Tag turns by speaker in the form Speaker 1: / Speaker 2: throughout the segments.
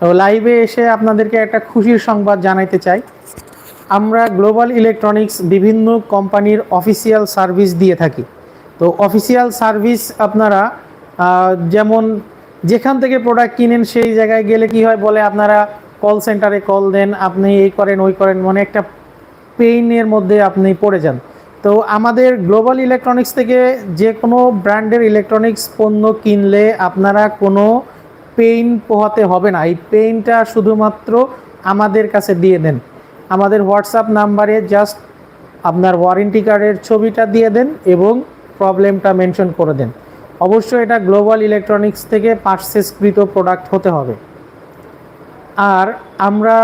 Speaker 1: তো লাইভে এসে আপনাদেরকে একটা খুশির সংবাদ জানাইতে চাই। আমরা গ্লোবাল ইলেকট্রনিক্স বিভিন্ন কোম্পানির অফিসিয়াল সার্ভিস দিয়ে থাকি। তো অফিসিয়াল সার্ভিস আপনারা যেমন যেখান থেকে প্রোডাক্ট কিনেন সেই জায়গায় গেলে কি হয় বলে, আপনারা কল সেন্টারে কল দেন, আপনি এই করেন, ওই করেন মানে একটা পেইনের মধ্যে আপনি পড়ে যান। তো আমাদের গ্লোবাল ইলেকট্রনিক্স থেকে যে কোনো ব্র্যান্ডের ইলেকট্রনিক্স পণ্য কিনলে আপনারা কোনো পেইন পোহাতে হবে না। এই পেইনটা শুধুমাত্র আমাদের কাছে দিয়ে দেন। আমাদের হোয়াটসঅ্যাপ নাম্বারে জাস্ট আপনার ওয়ারেন্টি কার্ডের ছবিটা দিয়ে দেন এবং প্রবলেমটা মেনশন করে দেন। অবশ্যই এটা গ্লোবাল ইলেকট্রনিক্স থেকে পারচেসকৃত প্রোডাক্ট হতে হবে। আর আমরা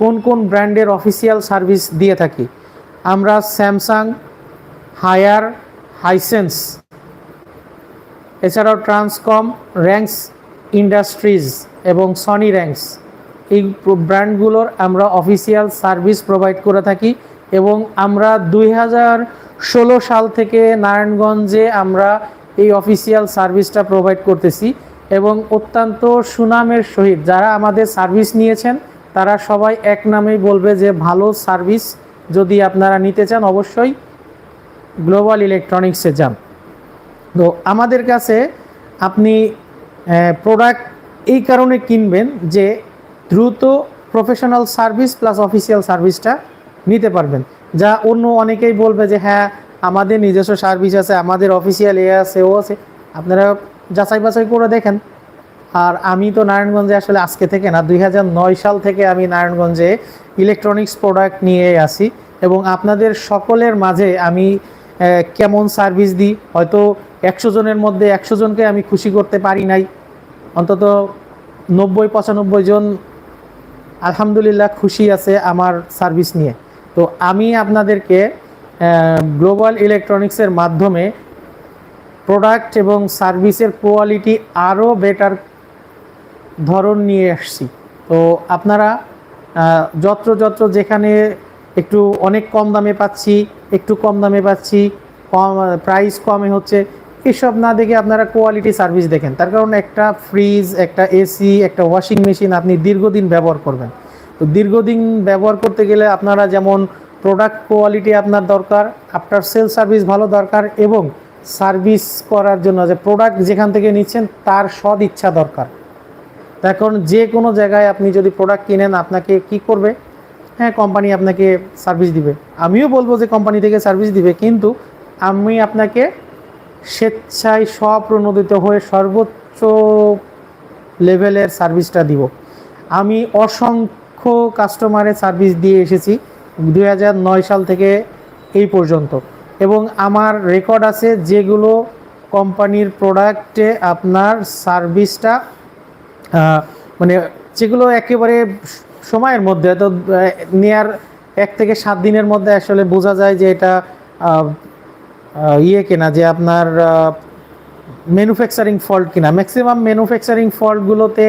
Speaker 1: কোন কোন ব্র্যান্ডের অফিসিয়াল সার্ভিস দিয়ে থাকি? আমরা স্যামসাং হায়ার হাইসেন্স এছাড়াও ট্রান্সকম র্যাঙ্কস ইন্ডাস্ট্রিজ এবং সনি র্যাঙ্কস এই ব্র্যান্ডগুলোর আমরা অফিসিয়াল সার্ভিস প্রোভাইড করে থাকি এবং আমরা দুই হাজার ষোলো সাল থেকে নারায়ণগঞ্জে আমরা এই অফিসিয়াল সার্ভিসটা প্রোভাইড করতেছি এবং অত্যন্ত সুনামের সহিত যারা আমাদের সার্ভিস নিয়েছেন, তারা সবাই এক নামেই বলবে যে ভালো সার্ভিস যদি আপনারা নিতে চান অবশ্যই গ্লোবাল ইলেকট্রনিক্সে যান। তো আমাদের কাছে আপনি প্রোডাক্ট এই কারণে কিনবেন যে দ্রুত প্রফেশনাল সার্ভিস প্লাস অফিসিয়াল সার্ভিসটা নিতে পারবেন। যা অন্য অনেকেই বলবে যে হ্যাঁ আমাদের নিজস্ব সার্ভিস আছে, আমাদের অফিসিয়াল এ আছে, ও আছে। আপনারা যাচাই বাছাই করে দেখেন। আর আমি তো নারায়ণগঞ্জে আসলে আজকে থেকে না, দুই হাজার নয় সাল থেকে আমি নারায়ণগঞ্জে ইলেকট্রনিক্স প্রোডাক্ট নিয়ে আসি এবং আপনাদের সকলের মাঝে আমি কেমন সার্ভিস দিই? হয়তো একশো জনের মধ্যে একশো জনকে আমি খুশি করতে পারি নাই। অন্তত নব্বই, পঁচানব্বই জন আলহামদুলিল্লাহ খুশি আছে আমার সার্ভিস নিয়ে। তো আমি আপনাদেরকে গ্লোবাল ইলেকট্রনিক্সের মাধ্যমে প্রোডাক্ট এবং সার্ভিসের কোয়ালিটি আরও বেটার ধরন নিয়ে আসছি। তো আপনারা যত্র যত্র যেখানে একটু অনেক কম দামে পাচ্ছি, একটু কম দামে পাচ্ছি, কম, প্রাইস কমে হচ্ছে এসব না দেখে আপনারা কোয়ালিটি সার্ভিস দেখেন। তার কারণ একটা ফ্রিজ একটা এসি একটা ওয়াশিং মেশিন আপনি দীর্ঘদিন ব্যবহার করবেন। তো দীর্ঘদিন ব্যবহার করতে গেলে আপনারা যেমন প্রোডাক্ট কোয়ালিটি আপনার দরকার আফটার সেল সার্ভিস ভালো দরকার এবং সার্ভিস করার জন্য যে প্রোডাক্ট যেখান থেকে নিচ্ছেন তার সদ ইচ্ছা দরকার। এখন যে কোনো জায়গায় আপনি যদি প্রোডাক্ট কিনেন, আপনাকে কি করবে? হ্যাঁ কোম্পানি আপনাকে সার্ভিস দিবে। আমিও বলব যে কোম্পানি থেকে সার্ভিস দিবে, কিন্তু আমি আপনাকে স্বেচ্ছায় স্বপ্রণোদিত হয়ে সর্বোচ্চ লেভেলের সার্ভিসটা দিব। আমি অসংখ্য কাস্টমারের সার্ভিস দিয়ে এসেছি দু হাজার নয় সাল থেকে এই পর্যন্ত। এবং আমার রেকর্ড আছে যেগুলো কোম্পানির প্রোডাক্টে আপনার সার্ভিসটা মানে যেগুলো একেবারে সময়ের মধ্যে, তো নেয়ার এক থেকে সাত দিনের মধ্যে আসলে বোঝা যায় যে এটা ইয়ে কিনা যে আপনার ম্যানুফ্যাকচারিং ফল্ট কিনা। ম্যাক্সিমাম ম্যানুফ্যাকচারিং ফল্টগুলোতে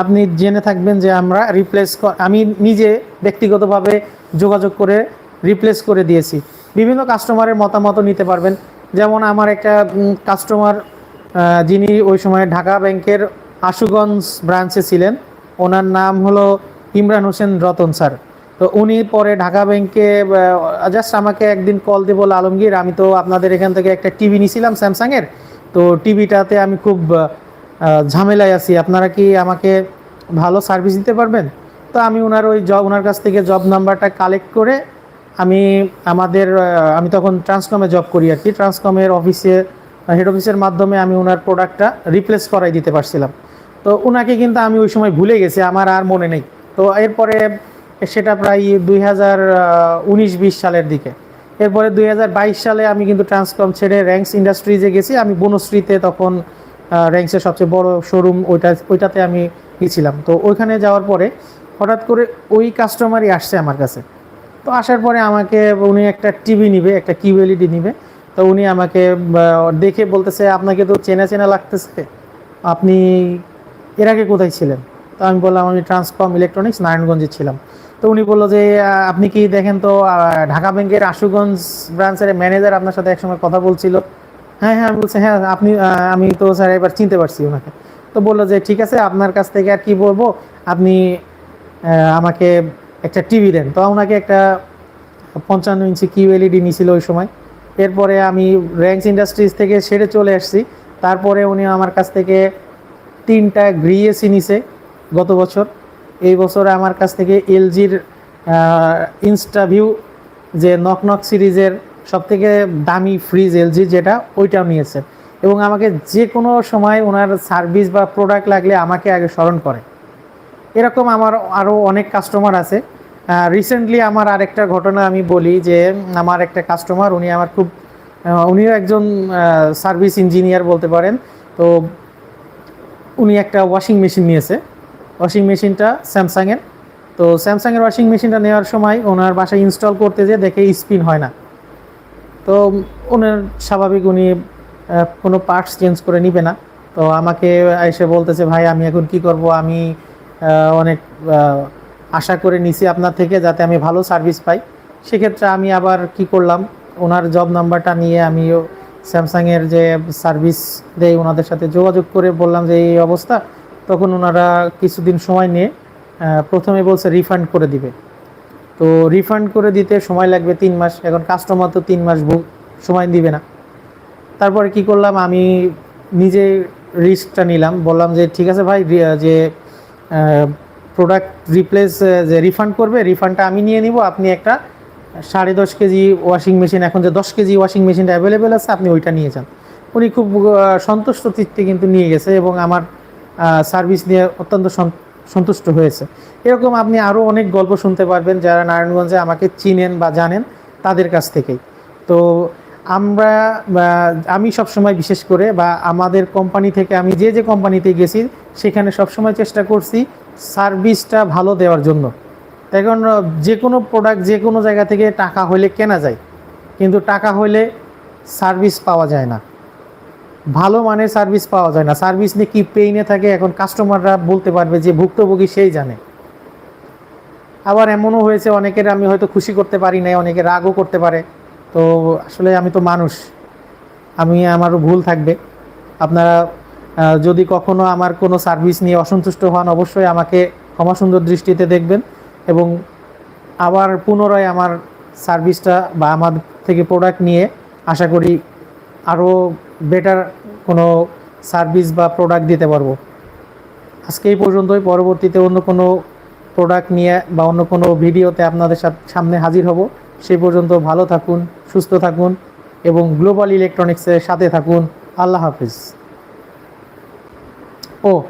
Speaker 1: আপনি জেনে থাকবেন যে আমরা রিপ্লেস আমি নিজে ব্যক্তিগতভাবে যোগাযোগ করে রিপ্লেস করে দিয়েছি। বিভিন্ন কাস্টমারের মতামত নিতে পারবেন। যেমন আমার একটা কাস্টমার যিনি ওই সময় ঢাকা ব্যাংকের আশুগঞ্জ ব্রাঞ্চে ছিলেন, ওনার নাম হলো ইমরান হোসেন রতন স্যার। তো উনি পরে ঢাকা ব্যাংকে জাস্ট আমাকে একদিন কল দিয়ে বলে আলমগীর, আমি তো আপনাদের এখান থেকে একটা টিভি নিয়েছিলাম স্যামসাংয়ের। তো টিভিটাতে আমি খুব ঝামেলায় আছি। আপনারা কি আমাকে ভালো সার্ভিস দিতে পারবেন? তো আমি ওনার ওই জব ওনার কাছ থেকে জব নাম্বারটা কালেক্ট করে আমি আমাদের আমি তখন ট্রান্সকমে জব করি আর কি। ট্রান্সকমের অফিসে হেড অফিসের মাধ্যমে আমি ওনার প্রোডাক্টটা রিপ্লেস করাই দিতে পারছিলাম। তো ওনাকে কিন্তু আমি ওই সময় ভুলে গেছি, আমার আর মনে নেই। তো এরপরে সেটা প্রায় দুই হাজার উনিশ বিশ সালের দিকে। এরপরে দুই হাজার বাইশ সালে আমি কিন্তু ট্রান্সকম ছেড়ে র্যাঙ্কস ইন্ডাস্ট্রিজে গেছি। আমি বনশ্রীতে তখন র্যাঙ্কসের সবচেয়ে বড় শোরুম ওইটা, ওইটাতে আমি গেছিলাম। তো ওইখানে যাওয়ার পরে হঠাৎ করে ওই কাস্টমারই আসছে আমার কাছে। তো আসার পরে আমাকে উনি একটা টিভি নিবে, একটা কিউএলইডি নিবে। তো উনি আমাকে দেখে বলতেছে, আপনাকে তো চেনা চেনা লাগতেছে। আপনি এর আগে কোথায় ছিলেন? তো আমি বললাম, আমি ট্রান্সকম ইলেকট্রনিক্স নারায়ণগঞ্জে ছিলাম। তো উনি বলল যে আপনি কি দেখেন তো ঢাকা ব্যাংকের আশুগঞ্জ ব্রাঞ্চের ম্যানেজার আপনার সাথে একসময় কথা বলছিল। হ্যাঁ হ্যাঁ বলছি হ্যাঁ আপনি আমি তো স্যার এবার চিনতে পারছি ওনাকে। তো বলল যে, ঠিক আছে, আপনার কাছ থেকে আর কি বলব? আপনি আমাকে একটা টিভি দেন। তো ওনাকে একটা পঞ্চান্ন ইঞ্চি কিউ এলইডি নিছিল ওই সময়। এরপরে আমি র্যাঙ্কস ইন্ডাস্ট্রিজ থেকে সেরে চলে আসছি। তারপরে উনি আমার কাছ থেকে তিনটা গ্রিএসি নিছে গত বছর। এই বছরে আমার কাছ থেকে এলজির ইনস্টাভিউ যে নক নক সিরিজের সবথেকে দামি ফ্রিজ এলজি যেটা, ওইটাও নিয়েছে। এবং আমাকে যে কোনো সময় ওনার সার্ভিস বা প্রোডাক্ট লাগলে আমাকে আগে স্মরণ করে। এরকম আমার আরও অনেক কাস্টমার আছে। রিসেন্টলি আমার আরেকটা ঘটনা আমি বলি যে, আমার একটা কাস্টমার, উনি আমার খুব উনিও একজন সার্ভিস ইঞ্জিনিয়ার বলতে পারেন। তো উনি একটা ওয়াশিং মেশিন নিয়েছে। ওয়াশিং মেশিনটা স্যামসাংয়ের তো স্যামসাংয়ের ওয়াশিং মেশিনটা নেওয়ার সময় ওনার বাসায় ইনস্টল করতে যে দেখে স্পিন হয় না। তো ওনার স্বাভাবিক উনি কোনো পার্টস চেঞ্জ করে নিবে না। তো আমাকে এসে বলতেছে, ভাই, আমি এখন কি করব? আমি অনেক আশা করে নিছি আপনার থেকে যাতে আমি ভালো সার্ভিস পাই। সেক্ষেত্রে আমি আবার কি করলাম? ওনার জব নাম্বারটা নিয়ে আমিও স্যামসাংয়ের যে সার্ভিস দেয়, ওনাদের সাথে যোগাযোগ করে বললাম যে, এই অবস্থা। তখন ওনারা কিছুদিন সময় নিয়ে প্রথমে বলছে রিফান্ড করে দিবে। তো রিফান্ড করে দিতে সময় লাগবে তিন মাস, এখন কাস্টমার তো তিন মাস সময় দিবে না। তারপরে কি করলাম, আমি নিজে রিস্কটা নিলাম, বললাম যে ঠিক আছে ভাই যে প্রোডাক্ট রিপ্লেস যে রিফান্ড করবে রিফান্ডটা আমি নিয়ে নিব, আপনি একটা সাড়ে দশ কেজি ওয়াশিং মেশিন এখন যে দশ কেজি ওয়াশিং মেশিনটা অ্যাভেলেবেল আছে, আপনি ওইটা নিয়ে যান। উনি খুব সন্তুষ্ট চিত্তে কিন্তু নিয়ে গেছে এবং আমার সার্ভিস নিয়ে অত্যন্ত সন- সন্তুষ্ট হয়েছে। এরকম আপনি আরও অনেক গল্প শুনতে পারবেন যারা নারায়ণগঞ্জে আমাকে চিনেন বা জানেন তাদের কাছ থেকেই। তো আমরা আমি সবসময় বিশেষ করে বা আমাদের কোম্পানি থেকে আমি যে যে কোম্পানিতে গেছি সেখানে সবসময় চেষ্টা করছি সার্ভিসটা ভালো দেওয়ার জন্য। এখন আহ, যে কোনো প্রোডাক্ট যে কোনো জায়গা থেকে টাকা হলে কেনা যায়। কিন্তু টাকা হলে সার্ভিস পাওয়া যায় না। ভালো মানের সার্ভিস পাওয়া যায় না। সার্ভিস নিয়ে কী পেইনে থাকে, এখন কাস্টমাররা বলতে পারবে যে ভুক্তভোগী সেই জানে। আবার এমনও হয়েছে, অনেকের আমি হয়তো খুশি করতে পারি নাই, অনেকে রাগও করতে পারে। তো আসলে আমি তো মানুষ, আমি, আমারও ভুল থাকবে। আপনারা যদি কখনো আমার কোনো সার্ভিস নিয়ে অসন্তুষ্ট হন, অবশ্যই আমাকে ক্ষমা সুন্দর দৃষ্টিতে দেখবেন এবং আবার পুনরায় আমার সার্ভিসটা বা আমার থেকে প্রোডাক্ট নিয়ে আশা করি আরও বেটার কোনো সার্ভিস বা প্রোডাক্ট দিতে পারব। আজকে এই পর্যন্তই, পরবর্তীতে অন্য কোনো প্রোডাক্ট নিয়ে বা অন্য কোনো ভিডিওতে আপনাদের সাথ- সামনে হাজির হব। সেই পর্যন্ত ভালো থাকুন, সুস্থ থাকুন এবং গ্লোবাল ইলেকট্রনিক্সের সাথে থাকুন। আল্লাহ হাফিজ। ও।